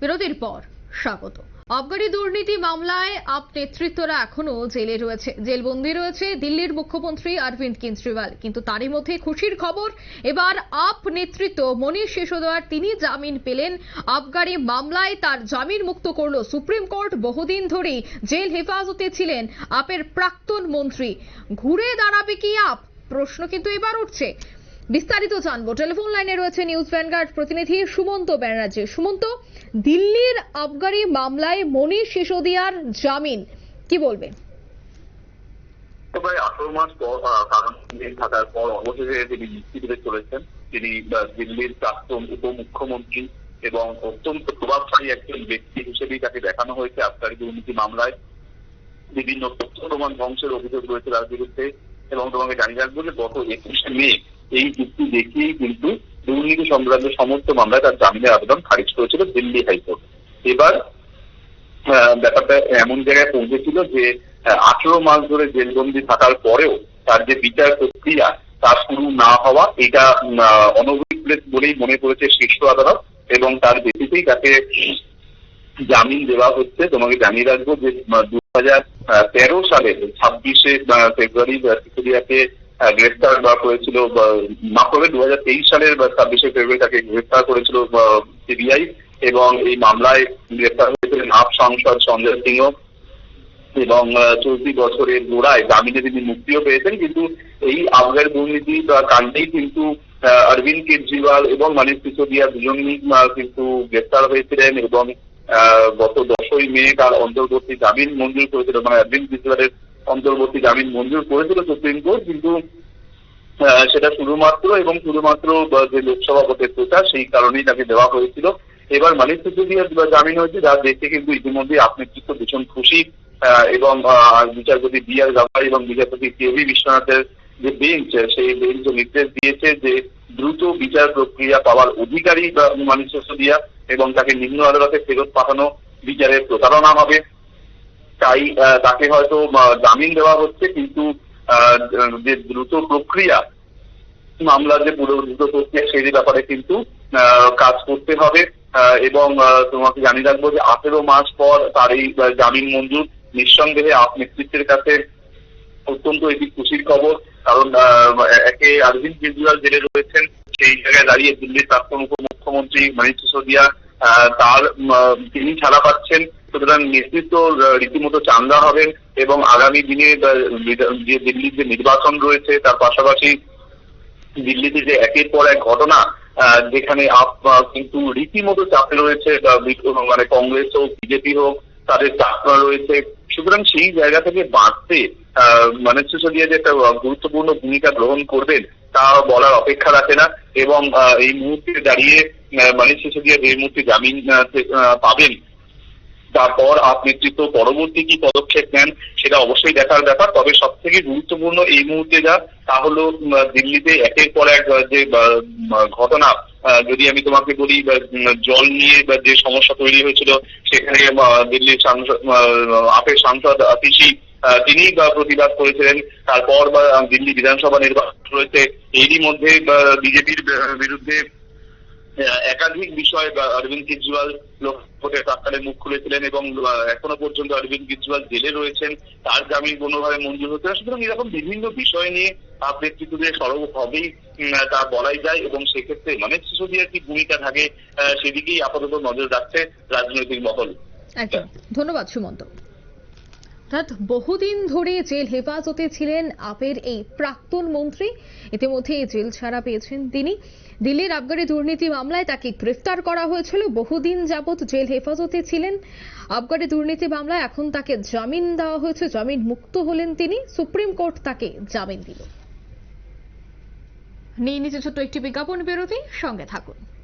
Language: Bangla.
বিরতির পর স্বাগত। আবগারি দুর্নীতি মামলায় আপ নেতৃত্বরা এখনও জেলে রয়েছে। জেলবন্দি রয়েছে দিল্লির মুখ্যমন্ত্রী অরবিন্দ কেজরিওয়াল। কিন্তু তারই মধ্যে খুশির খবর, এবার আপ নেতৃত্ব মনীষ সিসোদিয়ার তিনি জামিন পেলেন। আবগারি মামলায় তার জামিন মুক্ত করল সুপ্রিম কোর্ট। বহুদিন ধরেই জেল হেফাজতে ছিলেন আপের প্রাক্তন মন্ত্রী। ঘুরে দাঁড়াবে কি আপ? প্রশ্ন কিন্তু এবার উঠছে। বিস্তারিত জানব। টেলিফোন লাইনে রয়েছে নিউজ ভ্যানগার্ড প্রতিনিধি সুমন্ত ব্যানার্জি। সুমন্ত, দিল্লির আবগারি মামলায় মনীষ সিসোদিয়ার জামিন, কি বলবেন আঠারো মাস পর থাকার পর অবশেষে তিনি পেতে চলেছেন। তিনি দিল্লির প্রাক্তন উপমুখ্যমন্ত্রী এবং অত্যন্ত প্রভাবশালী একজন ব্যক্তি হিসেবেই তাকে দেখানো হয়েছে আবগারি দুর্নীতি মামলায়। বিভিন্ন তথ্য প্রমাণ ধ্বংসের অভিযোগ রয়েছে তার বিরুদ্ধে এবং তোমাকে জানিয়ে রাখব যে গত একুশে মে এই যুক্তি দেখিয়েই কিন্তু দুর্নীতি সংক্রান্ত সমস্ত মামলায় তার জামিনের আবেদন খারিজ করেছিল দিল্লি হাইকোর্ট। এবার ব্যাপারটা এমন জায়গায় পৌঁছেছিল যে আঠেরো মাস ধরে জেলবন্দি থাকার পরেও তার যে বিচার প্রক্রিয়া তা শুরু না হওয়া, এটা অনভিপ্রেত বলেই মনে করেছে শীর্ষ আদালত এবং তার ভিত্তিতেই তাকে জামিন দেওয়া হচ্ছে। তোমাকে জানিয়ে রাখব যে দু হাজার তেরো সালের ছাব্বিশে ফেব্রুয়ারি সিসোদিয়াকে গ্রেফতার বা করেছিল মাফ করবে দু হাজার তেইশ সালের ছাব্বিশে ফেব্রুয়ারি তাকে গ্রেফতার করেছিল সিবিআই এবং এই মামলায় গ্রেফতার হয়েছিলেন আপ সাংসদ সঞ্জয় সিংহ এবং চলতি বছরের গোড়ায় জামিনে তিনি মুক্তিও পেয়েছেন, কিন্তু এই আবগার দুর্নীতি কাণ্ডেই কিন্তু অরবিন্দ কেজরিওয়াল এবং মনীষ সিসোদিয়া দুজনই কিন্তু গ্রেফতার হয়েছিলেন এবং গত দশই মে তার অন্তর্বর্তী জামিন মঞ্জুর করেছিল। মানে অরবিন্দ কেজরিওয়ালের অন্তর্বর্তী জামিন মঞ্জুর করেছিল সুপ্রিম কোর্ট, কিন্তু সেটা শুধুমাত্র এবং শুধুমাত্র যে লোকসভা ভোটের প্রচার, সেই কারণেই তাকে দেওয়া হয়েছিল। এবার মানিক সিসোদিয়ার জামিন হয়েছে, যা দেখে কিন্তু ইতিমধ্যে আপনি কিন্তু ভীষণ খুশি এবং বিচারপতি বি আর গাভাই এবং বিচারপতি কে ভি বিশ্বনাথের যে বেঞ্চ, সেই বেঞ্চ নির্দেশ দিয়েছে যে দ্রুত বিচার প্রক্রিয়া পাওয়ার অধিকারী মানিক সিসোদিয়া এবং তাকে নিম্ন আদালতে ফেরত পাঠানো বিচারের প্রতারণা হবে। তাই তাকে হয়তো জামিন দেওয়া হচ্ছে, কিন্তু যে দ্রুত প্রক্রিয়া মামলার যে পুরো দ্রুত প্রক্রিয়া সেই ব্যাপারে কিন্তু কাজ করতে হবে। এবং তোমাকে জানিয়ে রাখব যে আঠেরো মাস পর তার এই জামিন মঞ্জুর। নিঃসন্দেহে আপ নেতৃত্বের কাছে অত্যন্ত এটি খুশির খবর, কারণ একে অরবিন্দ কেজরিওয়াল জেলে রয়েছেন, সেই জায়গায় দাঁড়িয়ে দিল্লির প্রাক্তন উপমুখ্যমন্ত্রী মনীষ সিসোদিয়া তার তিনি ছাড়া পাচ্ছেন। সুতরাং নেতৃত্ব রীতিমতো চান্দা হবেন এবং আগামী দিনে যে দিল্লির যে নির্বাচন রয়েছে, তার পাশাপাশি দিল্লিতে যে একের পর এক ঘটনা যেখানে কিন্তু রীতিমতো চাপে রয়েছে মানে কংগ্রেস হোক, বিজেপি হোক, তাদের চাপনা রয়েছে। সুতরাং সেই জায়গা থেকে বাঁচতে মানে সিসোদিয়া যে একটা গুরুত্বপূর্ণ ভূমিকা গ্রহণ করবেন, তা বলার অপেক্ষা রাখে না। এবং এই মুহূর্তে দাঁড়িয়ে মানিক সিসোদিয়া যে মুহূর্তে জামিন পাবেন তারপর আপ নেতৃত্ব পরবর্তী কি পদক্ষেপ নেন সেটা অবশ্যই দেখার ব্যাপার। তবে সব থেকে গুরুত্বপূর্ণ এই মুহূর্তে যা, তা হলো দিল্লিতে একের পর এক যে ঘটনা যদি আমি তোমাকে বলি জল নিয়ে যে সমস্যা তৈরি হয়েছিল, সেখানে দিল্লির সাংসদ আপের সাংসদ আতিশি তিনি প্রতিবাদ করেছিলেন। তারপর দিল্লি বিধানসভা নির্বাচন রয়েছে। এরই মধ্যে বিজেপির বিরুদ্ধে একাধিক বিষয় অরবিন্দ কেজরিওয়াল লোকভোটের প্রাক্কালে মুখ খুলেছিলেন এবং এখনও পর্যন্ত অরবিন্দ কেজরিওয়াল জেলে রয়েছেন। তার জামিন কোনোভাবে মঞ্জুর না। সুতরাং এরকম বিভিন্ন বিষয় নিয়ে আপ নেতৃত্ব দিয়ে সরব হবেই তা বলাই যায় এবং সেক্ষেত্রে মানে সিসোদিয়ার কি ভূমিকা থাকে সেদিকেই আপাতত নজর রাখছে রাজনৈতিক মহল। একদম। ধন্যবাদ সুমন্ত। অর্থাৎ বহুদিন ধরে জেল হেফাজতে ছিলেন আপের এই প্রাক্তন মন্ত্রী। ইতিমধ্যে জেল ছাড়া পেয়েছেন তিনি। দিল্লির আবগারি দুর্নীতি মামলায় তাকে গ্রেফতার করা হয়েছিল। বহুদিন যাবৎ জেল হেফাজতে ছিলেন। আবগারি দুর্নীতি মামলায় এখন তাকে জামিন দেওয়া হয়েছে। জামিন মুক্ত হলেন তিনি। সুপ্রিম কোর্ট তাকে জামিন দিল। নিয়ে নিচে ছোট্ট একটি বিজ্ঞাপন বিরতি। সঙ্গে থাকুন।